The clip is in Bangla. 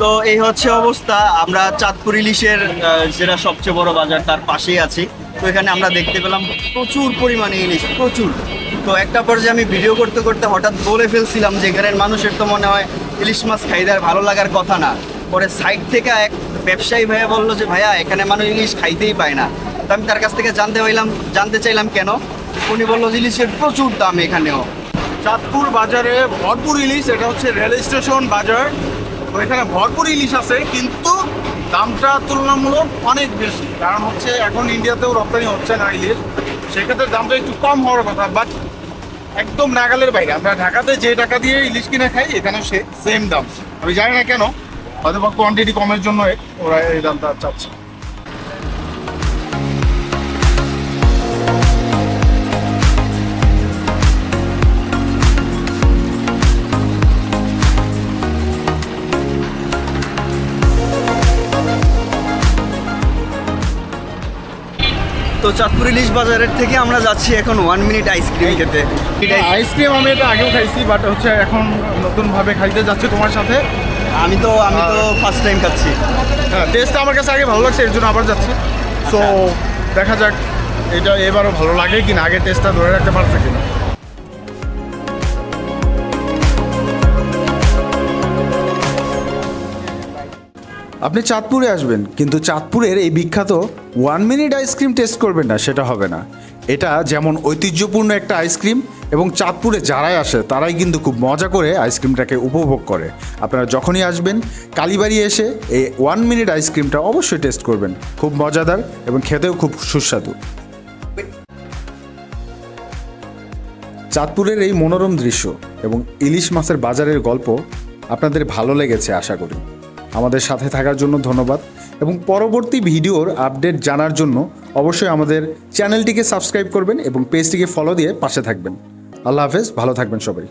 তো এই হচ্ছে অবস্থা। আমরা চাঁদপুর ইলিশের যেটা সবচেয়ে বড় বাজার, তার পাশেই আছি। তো এখানে আমরা দেখতে পেলাম প্রচুর পরিমাণে ইলিশ, প্রচুর। তো একটা পর্যায়ে আমি ভিডিও করতে করতে হঠাৎ বলে ফেলছিলাম যে এখানের মানুষের তো মনে হয় ইলিশ মাছ খাইতে আর ভালো লাগার কথা না। পরে সাইড থেকে এক ব্যবসায়ী ভাইয়া বলল যে, ভাইয়া, এখানে মানুষ ইলিশ খাইতেই পায় না। তো আমি তার কাছ থেকে জানতে পাইলাম, জানতে চাইলাম কেন? উনি বলল যে, ইলিশের প্রচুর দাম এখানেও। চাঁদপুর বাজারে ভরপুর ইলিশ, এটা হচ্ছে রেল স্টেশন বাজার। তো এখানে ভরপুর ইলিশ আছে, কিন্তু দামটা তুলনামূলক অনেক বেশি। কারণ হচ্ছে এখন ইন্ডিয়াতেও রপ্তানি হচ্ছে না ইলিশ। সেক্ষেত্রে দামটা একটু কম হওয়ার কথা বাট একদম নাগালের বাইরে। আমরা ঢাকাতে যে টাকা দিয়ে ইলিশ কিনে খাই এখানে সে সেম দাম। আমি জানি না কেন হয়তো বা কোয়ান্টিটি কমের জন্য ওরা এই দামটা চাচ্ছে। তো চাঁদপুর ইলিশ বাজারের থেকে আমরা যাচ্ছি এখন ওয়ান মিনিট আইসক্রিম খেতে। আইসক্রিম আমি এটা আগেও খাইছি বাট হচ্ছে এখন নতুনভাবে খাইতে যাচ্ছি তোমার সাথে। আমি তো আমি তো ফার্স্ট টাইম খাচ্ছি। হ্যাঁ টেস্টটা আমার কাছে আগে ভালো লাগছে এর জন্য আবার যাচ্ছি। সো দেখা যাক এটা এবারও ভালো লাগে কিনা আগে টেস্টটা ধরে রাখতে পারছে কিনা। আপনি চাঁদপুরে আসবেন, কিন্তু চাঁদপুরের এই বিখ্যাত ওয়ান মিনিট আইসক্রিম টেস্ট করবেন না, সেটা হবে না। এটা যেমন ঐতিহ্যপূর্ণ একটা আইসক্রিম এবং চাঁদপুরে যারাই আসে, তারাই কিন্তু খুব মজা করে আইসক্রিমটাকে উপভোগ করে। আপনারা যখনই আসবেন, কালীবাড়ি এসে এই ওয়ান মিনিট আইসক্রিমটা অবশ্যই টেস্ট করবেন। খুব মজাদার এবং খেতেও খুব সুস্বাদু। চাঁদপুরের এই মনোরম দৃশ্য এবং ইলিশ মাছের বাজারের গল্প আপনাদের ভালো লেগেছে, আশা করি। আমাদের সাথে থাকার জন্য ধন্যবাদ এবং পরবর্তী ভিডিওর আপডেট জানার জন্য অবশ্যই আমাদের চ্যানেলটিকে সাবস্ক্রাইব করবেন এবং পেজটিকে ফলো দিয়ে পাশে থাকবেন। আল্লাহ হাফেজ, ভালো থাকবেন সবাই।